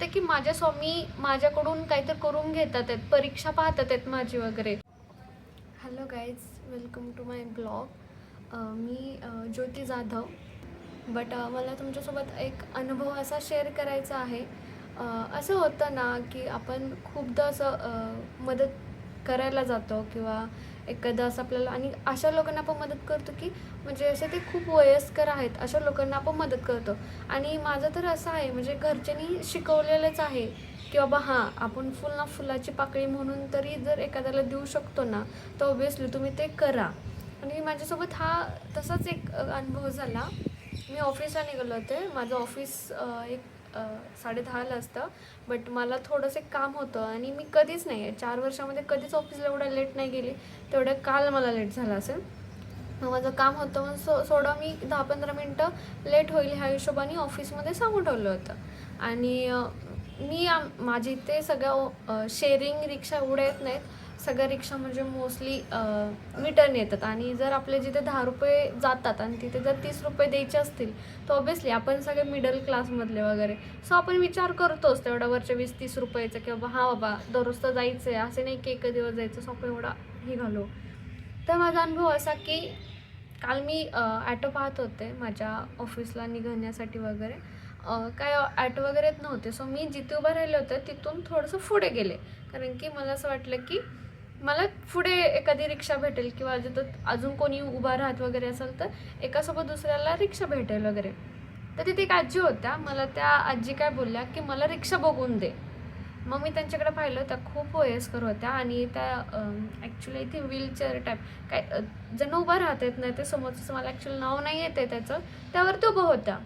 ते की माझ्या स्वामी माझ्याकडून काहीतरी करून घेतात आहेत परीक्षा पाहतात आहेत माझी वगैरे. Hello guys welcome to my blog me Jyoti Jadhav. But मला तुमच्यासोबत एक अनुभव असा शेअर करायचा आहे. असं होतं ना की आपण खूपदा असं मदत करायला जातो किंवा एखादा असं आपल्याला आणि अशा लोकांना आपण मदत करतो की म्हणजे असे ते खूप वयस्कर आहेत अशा लोकांना आपण मदत करतो. आणि माझं तर असं आहे म्हणजे घरच्यांनी शिकवलेलंच आहे की बाबा हां आपण फुल ना फुलाची पाकळी म्हणून तरी जर एखाद्याला देऊ शकतो ना तर ऑब्वियसली तुम्ही ते करा. आणि माझ्यासोबत हा तसाच एक अनुभव झाला. मी ऑफिसला निघालो होते. माझं ऑफिस एक साडेदहाला असतं. बट मला थोडंसं एक काम होतं आणि मी कधीच नाही आहे. चार वर्षामध्ये कधीच ऑफिसला एवढं लेट नाही गेली. तेवढं काल मला लेट झालं असेल. मग माझं काम होतं मग सो सोडं मी दहा पंधरा मिनटं लेट होईल ह्या हिशोबाने ऑफिसमध्ये सांगून ठेवलं होतं. आणि मी आम माझ्या इथे सगळ्या शेअरिंग रिक्षा एवढ्या येत नाहीत. सगळ्या रिक्षा म्हणजे मोस्टली मीटरने येतात. आणि जर आपले जिथे दहा रुपये जातात आणि तिथे जर तीस रुपये द्यायचे असतील तर ऑब्वियसली आपण सगळे मिडल क्लासमधले वगैरे. सो आपण विचार करतोच तेवढ्या वरच्या वीस तीस रुपयाचं की बाबा हा बाबा दररोज तर जायचं आहे असे नाही की एक दिवस जायचं सो आपण एवढा हे घालू. तर माझा अनुभव असा की काल मी ॲटो पाहत होते माझ्या ऑफिसला निघण्यासाठी वगैरे. काय ॲटो वगैरे येत नव्हते. सो मी जिथे उभं राहिले होते तिथून थोडंसं पुढे गेले. कारण की मला असं वाटलं की मला पुढे एखादी रिक्षा भेटेल किंवा जिथं अजून कोणी उभा राहत वगैरे असेल तर एकासोबत दुसऱ्याला रिक्षा भेटेल वगैरे. तर तिथे एक आजी होत्या. मला त्या आजी काय बोलल्या की मला रिक्षा बघून दे. मग मी त्यांच्याकडे पाहिलं. त्या खूप वयस्कर होत्या आणि त्या ॲक्च्युली इथे व्हीलचेअर टाईप काय ज्यांना उभं राहता येत नाही ते समोरचं मला ॲक्च्युली नाव नाही येते त्याचं त्यावर तो उभं होत्या.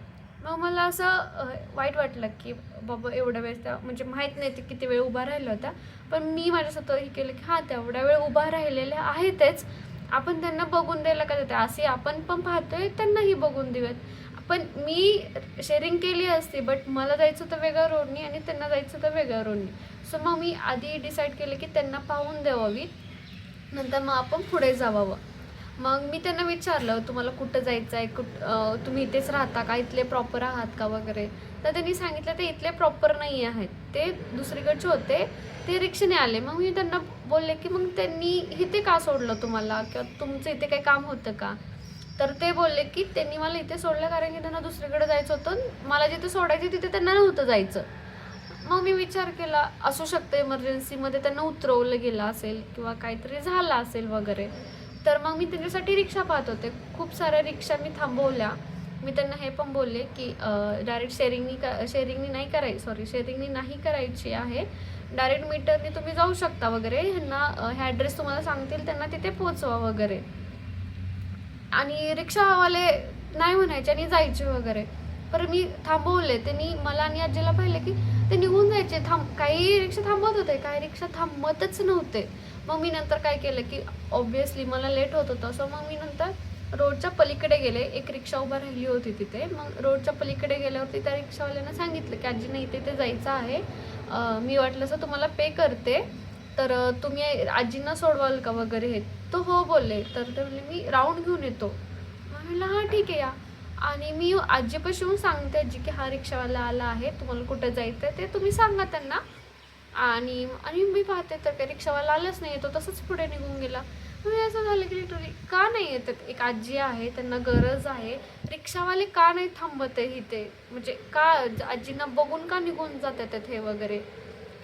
मग मला असं वाईट वाटलं की बाबा एवढ्या वेळ त्या म्हणजे माहीत नाही ते किती वेळ उभा राहिला होत्या पण मी माझ्यासोबत हे केलं की हां तेवढ्या वेळ उभा राहिलेल्या आहेतच. आपण त्यांना बघून द्यायला का होते असे आपण पण पाहतोय त्यांनाही बघून देऊयात. पण मी शेअरिंग केली असती बट मला जायचं होतं वेगळ्या रोडनी आणि त्यांना जायचं होतं वेगळ्या रोडनी. सो मग मी आधी डिसाईड केलं की त्यांना पाहून द्यावावी. नंतर मग आपण पुढे जावावं मग मी त्यांना विचारलं तुम्हाला कुठं जायचं आहे कुठ तुम्ही इथेच राहता का? इथले प्रॉपर आहात का वगैरे? तर त्यांनी सांगितलं ते इथले प्रॉपर नाही आहेत. ते दुसरीकडचे होते. ते रिक्षाने आले. मग मी त्यांना बोलले की मग त्यांनी इथे का सोडलं तुम्हाला? किंवा तुमचं इथे काही काम होतं का? तर ते बोलले की त्यांनी मला इथे सोडलं कारण की त्यांना दुसरीकडे जायचं होतं मला जिथे सोडायचं तिथे त्यांना नव्हतं जायचं. मग मी विचार केला असू शकतं इमर्जन्सीमध्ये त्यांना उतरवलं गेलं असेल किंवा काहीतरी झालं असेल वगैरे. तर मग मी त्यांच्यासाठी रिक्षा पाहत होते. खूप साऱ्या रिक्षा मी थांबवल्या. मी त्यांना हे पण बोलले की डायरेक्ट शेअरिंगनी का शेअरिंगनी नाही करायची सॉरी शेअरिंगनी नाही करायची आहे. डायरेक्ट मीटरने तुम्ही जाऊ शकता वगैरे. ह्यांना हे ॲड्रेस तुम्हाला सांगतील त्यांना तिथे पोचवा वगैरे. आणि रिक्षावाले नाही म्हणायचे आणि जायचे वगैरे. पर मी थांबवले. त्यांनी मला आणि आजीला पाहिलं की ते निघून जायचे. थांब काही रिक्षा थांबवत होते. काही रिक्षा थांबतच नव्हते. मग मी नंतर काय केलं की ऑब्व्हियसली मला लेट होत होतं सो मग मी नंतर रोडच्या पलीकडे गेले. एक रिक्षा उभा राहिली होती तिथे. मग रोडच्या पलीकडे गेल्यावरती त्या रिक्षावाल्यानं सांगितलं की आजी नाही इथे जायचं आहे. मी वाटलं असं तुम्हाला पे करते तर तुम्ही आजींना सोडवाल का वगैरे हे? तो हो बोलले. तर ते म्हणले मी राऊंड घेऊन येतो. म्हटलं म्हणलं हां ठीक आहे या. आणि मी आजीपाशी येऊन सांगते आजी की हा रिक्षावाला आला आहे तुम्हाला कुठं जायचं आहे ते तुम्ही सांगा त्यांना. आणि आणि मी पाहते तर काही रिक्षावाला आलाच नाही तो तसंच पुढे निघून गेला. मग मी असं झालं की लिटरली का नाही येतात एक आजी आहे त्यांना गरज आहे. रिक्षावाले का नाही थांबत आहे इथे? म्हणजे का आजींना बघून का निघून जातात हे वगैरे?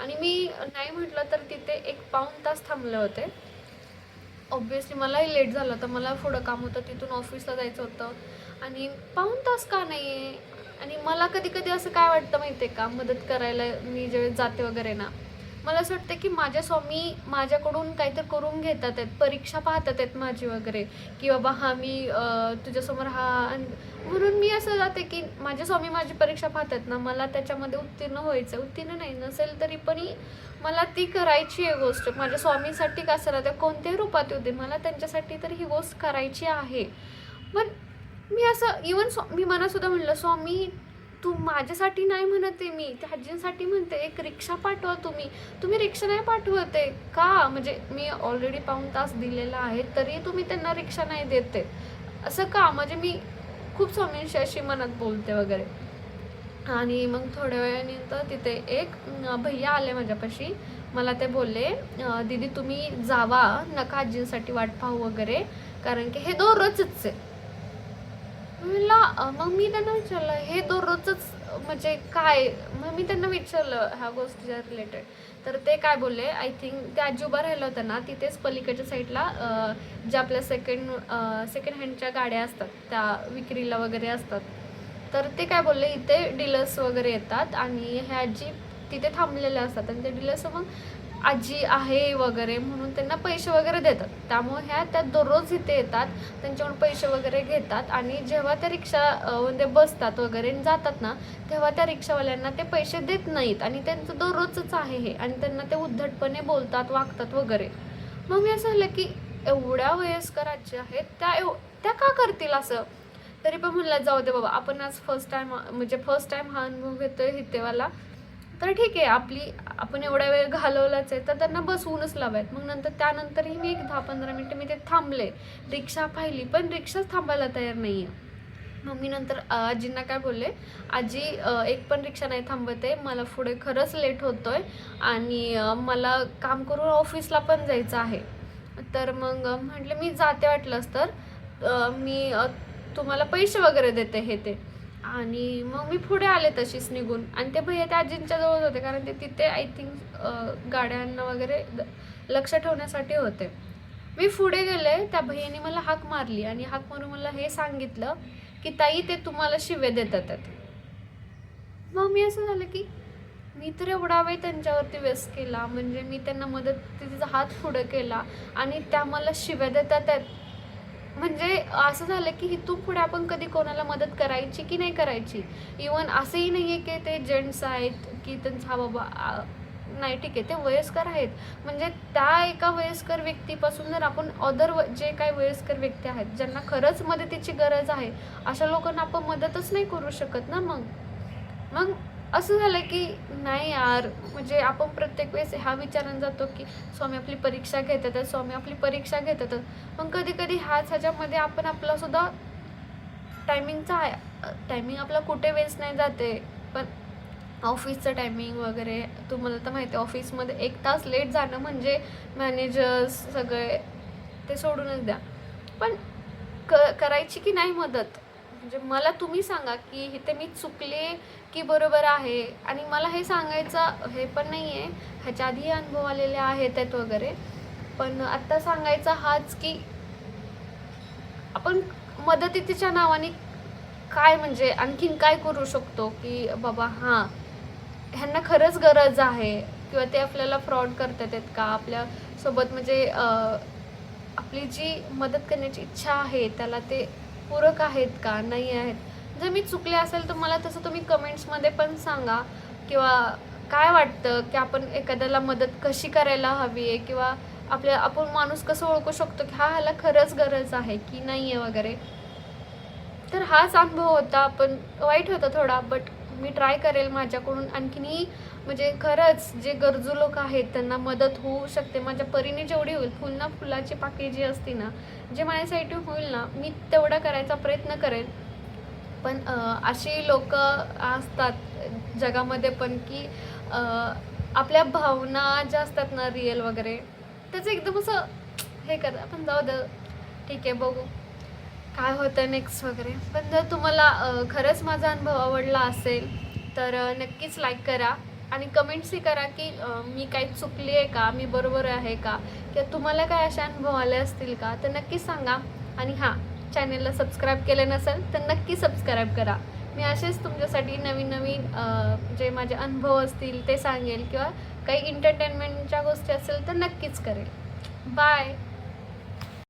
आणि मी नाही म्हटलं तर तिथे एक पाऊण तास थांबले होते. ऑब्विसली मलाही लेट झालं होतं. मला पुढं काम होतं. तिथून ऑफिसला जायचं होतं. आणि पाऊण तास का नाही आहे आणि मला कधी कधी असं काय वाटतं माहिती आहे का मदत करायला मी ज्यावेळेस जाते वगैरे ना मला असं वाटतं की माझ्या स्वामी माझ्याकडून काहीतरी करून घेतात आहेत परीक्षा पाहतात आहेत माझी वगैरे की बाबा हा मी तुझ्यासमोर हा म्हणून मी असं जाते की माझे स्वामी माझी परीक्षा पाहतात ना मला त्याच्यामध्ये उत्तीर्ण व्हायचं उत्तीर्ण नाही नसेल तरी पण मला ती करायची आहे गोष्ट. माझ्या स्वामीसाठी का असं कोणत्याही रूपात येऊ दे मला त्यांच्यासाठी तर ही गोष्ट करायची आहे. पण मी असं इवन स्वा मी मनासुद्धा म्हणलं स्वामी तू माझ्यासाठी नाही म्हणत आहे मी त्या आजींसाठी म्हणते एक रिक्षा पाठवा तुम्ही. तुम्ही रिक्षा नाही पाठवत आहे का? म्हणजे मी ऑलरेडी पाऊण तास दिलेला आहे तरी तुम्ही त्यांना रिक्षा नाही देते असं का? म्हणजे मी खूप स्वामींशी अशी मनात बोलते वगैरे. आणि मग थोड्या वेळानंतर तिथे एक भैया आले माझ्यापाशी. मला ते बोलले दीदी तुम्ही जावा नका आजींसाठी वाट पाहू वगैरे. कारण की हे दररोजच आहे. मला मग मी त्यांना विचारलं हे दररोजच म्हणजे काय? मग मी त्यांना विचारलं ह्या गोष्टीच्या रिलेटेड तर ते काय बोलले आय थिंक ते आजी राहिलं होतं ना तिथेच पलीकडच्या साईडला ज्या आपल्या सेकंड सेकंड हँडच्या गाड्या असतात त्या विक्रीला वगैरे असतात. तर ते काय बोलले इथे डीलर्स वगैरे येतात आणि हे आजी तिथे थांबलेले असतात आणि ते डीलर्स मग आजी आहे वगैरे म्हणून त्यांना पैसे वगैरे देतात. त्यामुळे ह्या त्या दररोज इथे येतात त्यांच्याकडून पैसे वगैरे घेतात आणि जेव्हा त्या रिक्षा म्हणजे बसतात वगैरे आणि जातात ना तेव्हा त्या रिक्षावाल्यांना ते पैसे देत नाहीत आणि त्यांचं दररोजच आहे हे आणि त्यांना ते उद्धटपणे बोलतात वागतात वगैरे. मग मी असं झालं की एवढ्या वयस्कर आजी आहेत त्या एव त्या का करतील असं? तरी पण म्हणलं जाऊ दे बाबा आपण आज फर्स्ट टाईम म्हणजे फर्स्ट टाईम हा अनुभव घेतोय हितेवाला. तर ठीक आहे आपली आपण एवढा वेळ घालवलाच आहे तर त्यांना बसवूनच लावायत मग नंतर त्यानंतरही मी एक दहा पंधरा मिनटं मी ते थांबले. रिक्षा पाहिली पण रिक्षाच थांबायला तयार नाही आहे मग मी नंतर आजींना काय बोलले आजी एक पण रिक्षा नाही थांबत आहे मला पुढे खरंच लेट होतो आहे आणि मला काम करून ऑफिसला पण जायचं आहे. तर मग म्हटलं मी जाते वाटलंच तर मी तुम्हाला पैसे वगैरे देते हे ते. आणि मग मी पुढे आले तशीच निघून. आणि ते भैया त्या आजींच्या जवळ होते कारण ते तिथे आय थिंक गाड्यांना वगैरे लक्ष ठेवण्यासाठी होते. मी पुढे गेले त्या भैयाने मला हाक मारली आणि हाक मारून मला हे सांगितलं की ताई ते तुम्हाला शिवे देतात. आहेत. मग मी असं झालं की मी तर एवढा वेळ त्यांच्यावरती वेस्ट केला म्हणजे मी त्यांना मदत तिचा हात पुढे केला आणि त्या मला शिव्या देतात आहेत म्हणजे असं झालं की इथून पुढे आपण कधी कोणाला मदत करायची की नाही करायची? इवन असंही नाही आहे की ते जेंट्स आहेत की त्यांचा हा बाबा नाही ठीक आहे. ते वयस्कर आहेत. म्हणजे त्या एका वयस्कर व्यक्तीपासून जर आपण अदर जे काही वयस्कर व्यक्ती आहेत ज्यांना खरंच मदतीची गरज आहे अशा लोकांना आपण मदतच नाही करू शकत ना मग? मग असं झालं की नाही यार म्हणजे आपण प्रत्येक वेळेस ह्या विचारानं जातो की स्वामी आपली परीक्षा घेतात स्वामी आपली परीक्षा घेतात. मग कधी कधी ह्याच ह्याच्यामध्ये आपण आपला सुद्धा टायमिंगचा आहे. टायमिंग आपला कुठे वेस्ट नाही जाते. पण ऑफिसचं टायमिंग वगैरे तुम्हाला तर माहिती आहे ऑफिसमध्ये एक तास लेट जाणं म्हणजे मॅनेजर्स सगळे ते सोडूनच द्या. पण क करायची की नाही मदत? म्हणजे मला तुम्ही सांगा की इथे मी चुकले की बरोबर आहे? आणि मला हे सांगायचं हे पण नाही आहे ह्याच्या आधी अनुभव आलेले आहेत त्यात वगैरे. पण आत्ता सांगायचा हाच की आपण मदतीच्या नावाने काय म्हणजे आणखीन काय करू शकतो की बाबा हां ह्यांना खरंच गरज आहे? किंवा ते आपल्याला फ्रॉड करतात आहेत का? आपल्यासोबत म्हणजे आपली जी मदत करण्याची इच्छा आहे त्याला ते पूरक आहेत का? नाही आहेत. जर मी चुकले असेल तर मला तसं तुम्ही कमेंट्समध्ये पण सांगा. किंवा काय वाटतं की आपण एखाद्याला मदत कशी करायला हवी आहे? किंवा आपल्या आपण माणूस कसं ओळखू शकतो की हा ह्याला खरंच गरज आहे की नाही आहे वगैरे? तर हाच अनुभव होता. पण वाईट होता थोडा बट मी ट्राय करेल माझ्याकडून. आणखीनही म्हणजे खरंच जे गरजू लोक आहेत त्यांना मदत होऊ शकते. माझ्या परीने जेवढी होईल फुल ना फुलाची पाके जी असती ना जे माझ्यासाठी होईल ना मी तेवढा करायचा प्रयत्न करेल. पण अशी लोक असतात जगामध्ये पण की आपल्या भावना ज्या असतात ना रिअल वगैरे त्याचं एकदम असं हे कर आपण जाऊ द. ठीक आहे बघू. काय होतं नेक्स्ट वगैरे? पण जर तुम्हाला खरंच माझा अनुभव आवडला असेल तर नक्कीच लाईक करा. आणि कमेंट्सही करा की मी काही चुकली आहे का? मी बरोबर आहे का? किंवा तुम्हाला काय असे अनुभव आले असतील का? तर नक्कीच सांगा. आणि हां चॅनलला सबस्क्राईब केले नसेल तर नक्की सबस्क्राईब करा. मी असेच तुमच्यासाठी नवीन नवीन जे माझे अनुभव असतील ते सांगेल. किंवा काही एंटरटेनमेंटच्या गोष्टी असेल तर नक्कीच करेल. बाय